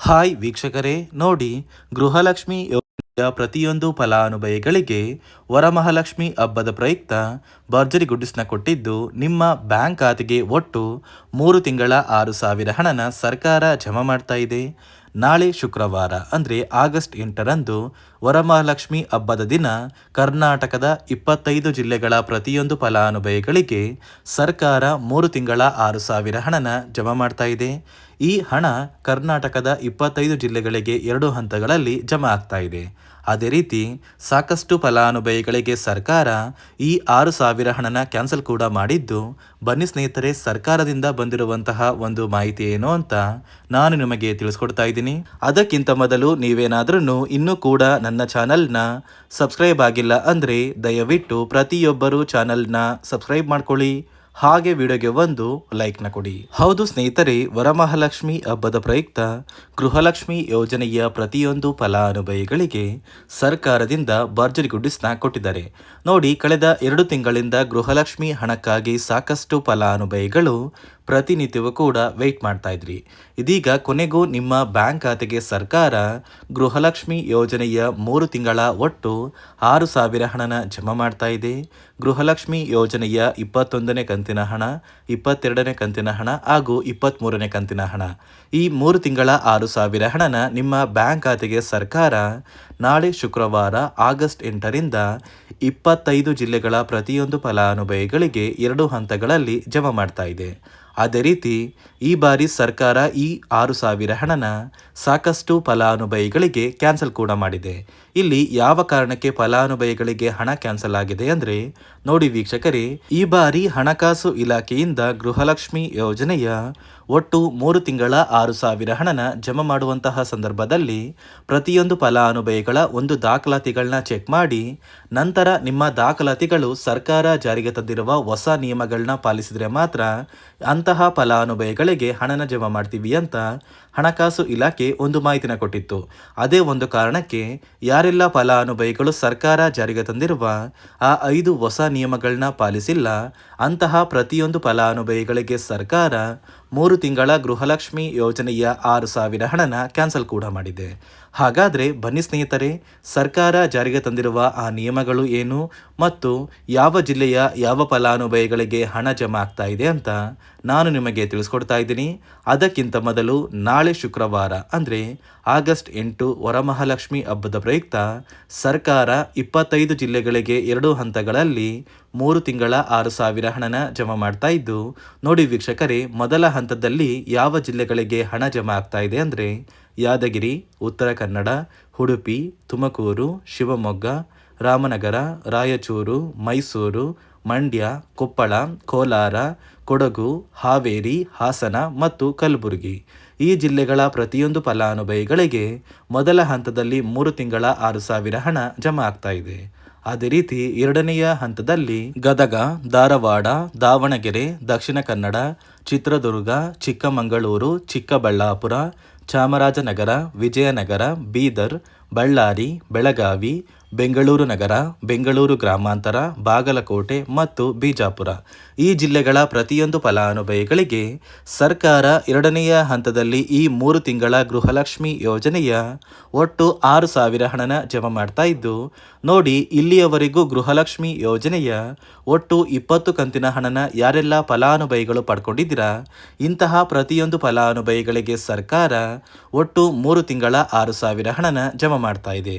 Hi ವೀಕ್ಷಕರೇ, ನೋಡಿ ಗೃಹಲಕ್ಷ್ಮಿ ಯೋಜನೆಯ ಪ್ರತಿಯೊಂದು ಫಲಾನುಭವಿಗಳಿಗೆ ವರಮಹಾಲಕ್ಷ್ಮಿ ಹಬ್ಬದ ಪ್ರಯುಕ್ತ ಭರ್ಜರಿ ಗುಡ್ಡಿಸ್ನ ಕೊಟ್ಟಿದ್ದು ನಿಮ್ಮ ಬ್ಯಾಂಕ್ ಖಾತೆಗೆ ಒಟ್ಟು ಮೂರು ತಿಂಗಳ ಆರು ಸಾವಿರ ಹಣನ ಸರ್ಕಾರ ಜಮಾ ಮಾಡ್ತಾ ಇದೆ. ನಾಳೆ ಶುಕ್ರವಾರ, ಅಂದರೆ ಆಗಸ್ಟ್ ಎಂಟರಂದು ವರಮಹಾಲಕ್ಷ್ಮಿ ಹಬ್ಬದ ದಿನ ಕರ್ನಾಟಕದ ಇಪ್ಪತ್ತೈದು ಜಿಲ್ಲೆಗಳ ಪ್ರತಿಯೊಂದು ಫಲಾನುಭವಿಗಳಿಗೆ ಸರ್ಕಾರ ಮೂರು ತಿಂಗಳ ಆರು ಸಾವಿರ ಹಣನ ಜಮಾ ಮಾಡ್ತಾ ಇದೆ. ಈ ಹಣ ಕರ್ನಾಟಕದ ಇಪ್ಪತ್ತೈದು ಜಿಲ್ಲೆಗಳಿಗೆ ಎರಡು ಹಂತಗಳಲ್ಲಿ ಜಮಾ ಆಗ್ತಾ ಇದೆ. ಅದೇ ರೀತಿ ಸಾಕಷ್ಟು ಫಲಾನುಭವಿಗಳಿಗೆ ಸರ್ಕಾರ ಈ ಆರು ಸಾವಿರ ಹಣನ ಕ್ಯಾನ್ಸಲ್ ಕೂಡ ಮಾಡಿದ್ದು, ಬನ್ನಿ ಸ್ನೇಹಿತರೆ, ಸರ್ಕಾರದಿಂದ ಬಂದಿರುವಂತಹ ಒಂದು ಮಾಹಿತಿ ಏನು ಅಂತ ನಾನು ನಿಮಗೆ ತಿಳಿಸ್ಕೊಡ್ತಾ ಇದ್ದೀನಿ. ಅದಕ್ಕಿಂತ ಮೊದಲು ನೀವೇನಾದ್ರೂ ಇನ್ನೂ ಕೂಡ ನನ್ನ ಚಾನಲ್ನ ಸಬ್ಸ್ಕ್ರೈಬ್ ಆಗಿಲ್ಲ ಅಂದರೆ ದಯವಿಟ್ಟು ಪ್ರತಿಯೊಬ್ಬರೂ ಚಾನಲ್ನ ಸಬ್ಸ್ಕ್ರೈಬ್ ಮಾಡ್ಕೊಳ್ಳಿ. ಹಾಗೆ ವಿಡಿಯೋಗೆ ಒಂದು ಲೈಕ್ನ ಕೊಡಿ. ಹೌದು ಸ್ನೇಹಿತರೆ, ವರಮಹಾಲಕ್ಷ್ಮಿ ಹಬ್ಬದ ಪ್ರಯುಕ್ತ ಗೃಹಲಕ್ಷ್ಮಿ ಯೋಜನೆಯ ಪ್ರತಿಯೊಂದು ಫಲಾನುಭವಿಗಳಿಗೆ ಸರ್ಕಾರದಿಂದ ಭರ್ಜರಿ ಗುಡ್ಡಿಸ್ನ ಕೊಟ್ಟಿದ್ದಾರೆ. ನೋಡಿ, ಕಳೆದ ಎರಡು ತಿಂಗಳಿಂದ ಗೃಹಲಕ್ಷ್ಮಿ ಹಣಕ್ಕಾಗಿ ಸಾಕಷ್ಟು ಫಲಾನುಭವಿಗಳು ಪ್ರತಿನಿತ್ಯವೂ ಕೂಡ ವೆಯ್ಟ್ ಮಾಡ್ತಾ ಇದ್ರಿ. ಇದೀಗ ಕೊನೆಗೂ ನಿಮ್ಮ ಬ್ಯಾಂಕ್ ಖಾತೆಗೆ ಸರ್ಕಾರ ಗೃಹಲಕ್ಷ್ಮಿ ಯೋಜನೆಯ ಮೂರು ತಿಂಗಳ ಒಟ್ಟು ಆರು ಸಾವಿರ ಹಣನ ಜಮಾ ಮಾಡ್ತಾ ಇದೆ. ಗೃಹಲಕ್ಷ್ಮಿ ಯೋಜನೆಯ ಇಪ್ಪತ್ತೊಂದನೇ ಕಂತಿನ ಹಣ, ಇಪ್ಪತ್ತೆರಡನೇ ಕಂತಿನ ಹಣ ಹಾಗೂ ಇಪ್ಪತ್ತ್ಮೂರನೇ ಕಂತಿನ ಹಣ. ಈ ಮೂರು ತಿಂಗಳ ಆರು ಸಾವಿರ ಹಣನ ನಿಮ್ಮ ಬ್ಯಾಂಕ್ ಖಾತೆಗೆ ಸರ್ಕಾರ ನಾಳೆ ಶುಕ್ರವಾರ ಆಗಸ್ಟ್ ಎಂಟರಿಂದ ಇಪ್ಪತ್ತೈದು ಜಿಲ್ಲೆಗಳ ಪ್ರತಿಯೊಂದು ಫಲಾನುಭವಿಗಳಿಗೆ ಎರಡು ಹಂತಗಳಲ್ಲಿ ಜಮಾ ಮಾಡ್ತಾ ಇದೆ. ಅದೇ ರೀತಿ ಈ ಬಾರಿ ಸರ್ಕಾರ ಈ ಆರು ಸಾವಿರ ಹಣನ ಸಾಕಷ್ಟು ಫಲಾನುಭವಿಗಳಿಗೆ ಕ್ಯಾನ್ಸಲ್ ಕೂಡ ಮಾಡಿದೆ. ಇಲ್ಲಿ ಯಾವ ಕಾರಣಕ್ಕೆ ಫಲಾನುಭವಿಗಳಿಗೆ ಹಣ ಕ್ಯಾನ್ಸಲ್ ಆಗಿದೆ ಅಂದರೆ, ನೋಡಿ ವೀಕ್ಷಕರೇ, ಈ ಬಾರಿ ಹಣಕಾಸು ಇಲಾಖೆಯಿಂದ ಗೃಹಲಕ್ಷ್ಮಿ ಯೋಜನೆಯ ಒಟ್ಟು ಮೂರು ತಿಂಗಳ ಆರು ಸಾವಿರ ಹಣನ ಜಮಾ ಮಾಡುವಂತಹ ಸಂದರ್ಭದಲ್ಲಿ ಪ್ರತಿಯೊಂದು ಫಲಾನುಭವಿಗಳ ಒಂದು ದಾಖಲಾತಿಗಳನ್ನ ಚೆಕ್ ಮಾಡಿ, ನಂತರ ನಿಮ್ಮ ದಾಖಲಾತಿಗಳು ಸರ್ಕಾರ ಜಾರಿಗೆ ತಂದಿರುವ ಹೊಸ ನಿಯಮಗಳನ್ನ ಪಾಲಿಸಿದರೆ ಮಾತ್ರ ಅಂತಹ ಫಲಾನುಭವಿಗಳಿಗೆ ಹಣನ ಜಮಾ ಮಾಡ್ತೀವಿ ಅಂತ ಹಣಕಾಸು ಇಲಾಖೆ ಒಂದು ಮಾಹಿತಿನ ಕೊಟ್ಟಿತ್ತು. ಅದೇ ಒಂದು ಕಾರಣಕ್ಕೆ ಯಾರೆಲ್ಲ ಫಲಾನುಭವಿಗಳು ಸರ್ಕಾರ ಜಾರಿಗೆ ತಂದಿರುವ ಆ ಐದು ಹೊಸ ನಿಯಮಗಳನ್ನ ಪಾಲಿಸಿಲ್ಲ ಅಂತಹ ಪ್ರತಿಯೊಂದು ಫಲಾನುಭವಿಗಳಿಗೆ ಸರ್ಕಾರ ಮೂರು ತಿಂಗಳ ಗೃಹಲಕ್ಷ್ಮಿ ಯೋಜನೆಯ ಆರು ಸಾವಿರ ಹಣನ ಕ್ಯಾನ್ಸಲ್ ಕೂಡ ಮಾಡಿದೆ. ಹಾಗಾದರೆ ಬನ್ನಿ ಸ್ನೇಹಿತರೆ, ಸರ್ಕಾರ ಜಾರಿಗೆ ತಂದಿರುವ ಆ ನಿಯಮಗಳು ಏನು ಮತ್ತು ಯಾವ ಜಿಲ್ಲೆಯ ಯಾವ ಫಲಾನುಭವಿಗಳಿಗೆ ಹಣ ಜಮಾ ಆಗ್ತಾ ಇದೆ ಅಂತ ನಾನು ನಿಮಗೆ ತಿಳಿಸ್ಕೊಡ್ತಾ ಇದ್ದೀನಿ. ಅದಕ್ಕಿಂತ ಮೊದಲು ನಾಳೆ ಶುಕ್ರವಾರ, ಅಂದರೆ ಆಗಸ್ಟ್ ಎಂಟು ವರಮಹಾಲಕ್ಷ್ಮಿ ಹಬ್ಬದ ಪ್ರಯುಕ್ತ ಸರ್ಕಾರ ಇಪ್ಪತ್ತೈದು ಜಿಲ್ಲೆಗಳಿಗೆ ಎರಡು ಹಂತಗಳಲ್ಲಿ ಮೂರು ತಿಂಗಳ ಆರು ಸಾವಿರ ಹಣನ ಜಮಾ ಮಾಡ್ತಾ ಇದ್ದು, ನೋಡಿ ವೀಕ್ಷಕರೇ, ಮೊದಲ ಹಂತದಲ್ಲಿ ಯಾವ ಜಿಲ್ಲೆಗಳಿಗೆ ಹಣ ಜಮಾ ಆಗ್ತಾ ಇದೆ ಅಂದರೆ ಯಾದಗಿರಿ, ಉತ್ತರ ಕನ್ನಡ, ಉಡುಪಿ, ತುಮಕೂರು, ಶಿವಮೊಗ್ಗ, ರಾಮನಗರ, ರಾಯಚೂರು, ಮೈಸೂರು, ಮಂಡ್ಯ, ಕೊಪ್ಪಳ, ಕೋಲಾರ, ಕೊಡಗು, ಹಾವೇರಿ, ಹಾಸನ ಮತ್ತು ಕಲಬುರಗಿ. ಈ ಜಿಲ್ಲೆಗಳ ಪ್ರತಿಯೊಂದು ಫಲಾನುಭವಿಗಳಿಗೆ ಮೊದಲ ಹಂತದಲ್ಲಿ ಮೂರು ತಿಂಗಳ ಆರು ಸಾವಿರ ಹಣ ಜಮಾ ಆಗ್ತಾ ಇದೆ. ಅದೇ ರೀತಿ ಎರಡನೆಯ ಹಂತದಲ್ಲಿ ಗದಗ, ಧಾರವಾಡ, ದಾವಣಗೆರೆ, ದಕ್ಷಿಣ ಕನ್ನಡ, ಚಿತ್ರದುರ್ಗ, ಚಿಕ್ಕಮಗಳೂರು, ಚಿಕ್ಕಬಳ್ಳಾಪುರ, ಚಾಮರಾಜನಗರ, ವಿಜಯನಗರ, ಬೀದರ್, ಬಳ್ಳಾರಿ, ಬೆಳಗಾವಿ ಬೆಂಗಳೂರು ನಗರ, ಬೆಂಗಳೂರು ಗ್ರಾಮಾಂತರ, ಬಾಗಲಕೋಟೆ ಮತ್ತು ಬಿಜಾಪುರ. ಈ ಜಿಲ್ಲೆಗಳ ಪ್ರತಿಯೊಂದು ಫಲಾನುಭವಿಗಳಿಗೆ ಸರ್ಕಾರ ಎರಡನೆಯ ಹಂತದಲ್ಲಿ ಈ ಮೂರು ತಿಂಗಳ ಗೃಹಲಕ್ಷ್ಮಿ ಯೋಜನೆಯ ಒಟ್ಟು ಆರು ಸಾವಿರ ಹಣನ ಜಮಾ ಮಾಡ್ತಾ ಇದ್ದು, ನೋಡಿ ಇಲ್ಲಿಯವರೆಗೂ ಗೃಹಲಕ್ಷ್ಮಿ ಯೋಜನೆಯ ಒಟ್ಟು ಇಪ್ಪತ್ತು ಕಂತಿನ ಹಣನ ಯಾರೆಲ್ಲ ಫಲಾನುಭವಿಗಳು ಪಡ್ಕೊಂಡಿದ್ದೀರಾ, ಇಂತಹ ಪ್ರತಿಯೊಂದು ಫಲಾನುಭವಿಗಳಿಗೆ ಸರ್ಕಾರ ಒಟ್ಟು ಮೂರು ತಿಂಗಳ ಆರು ಸಾವಿರ ಹಣನ ಜಮಾ ಮಾಡ್ತಾ ಇದೆ.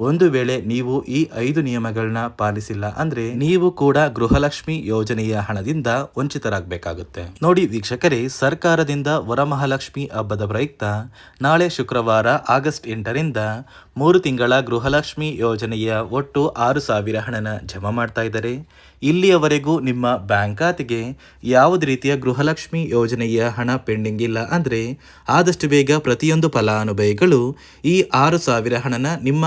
ಒಂದು ವೇಳೆ ನೀವು ಈ ಐದು ನಿಯಮಗಳನ್ನ ಪಾಲಿಸಿಲ್ಲ ಅಂದ್ರೆ ನೀವು ಕೂಡ ಗೃಹಲಕ್ಷ್ಮಿ ಯೋಜನೆಯ ಹಣದಿಂದ ವಂಚಿತರಾಗಬೇಕಾಗುತ್ತೆ. ನೋಡಿ ವೀಕ್ಷಕರೇ, ಸರ್ಕಾರದಿಂದ ವರಮಹಾಲಕ್ಷ್ಮಿ ಹಬ್ಬದ ಪ್ರಯುಕ್ತ ನಾಳೆ ಶುಕ್ರವಾರ ಆಗಸ್ಟ್ ಎಂಟರಿಂದ ಮೂರು ತಿಂಗಳ ಗೃಹಲಕ್ಷ್ಮಿ ಯೋಜನೆಯ ಒಟ್ಟು ಆರು ಸಾವಿರ ಹಣನ ಜಮಾ ಮಾಡ್ತಾ ಇದ್ದಾರೆ. ಇಲ್ಲಿಯವರೆಗೂ ನಿಮ್ಮ ಬ್ಯಾಂಕ್ ಖಾತೆಗೆ ಯಾವುದೇ ರೀತಿಯ ಗೃಹಲಕ್ಷ್ಮಿ ಯೋಜನೆಯ ಹಣ ಪೆಂಡಿಂಗ್ ಇಲ್ಲ ಅಂದರೆ ಆದಷ್ಟು ಬೇಗ ಪ್ರತಿಯೊಂದು ಫಲಾನುಭವಿಗಳು ಈ ಆರು ಸಾವಿರ ಹಣನ ನಿಮ್ಮ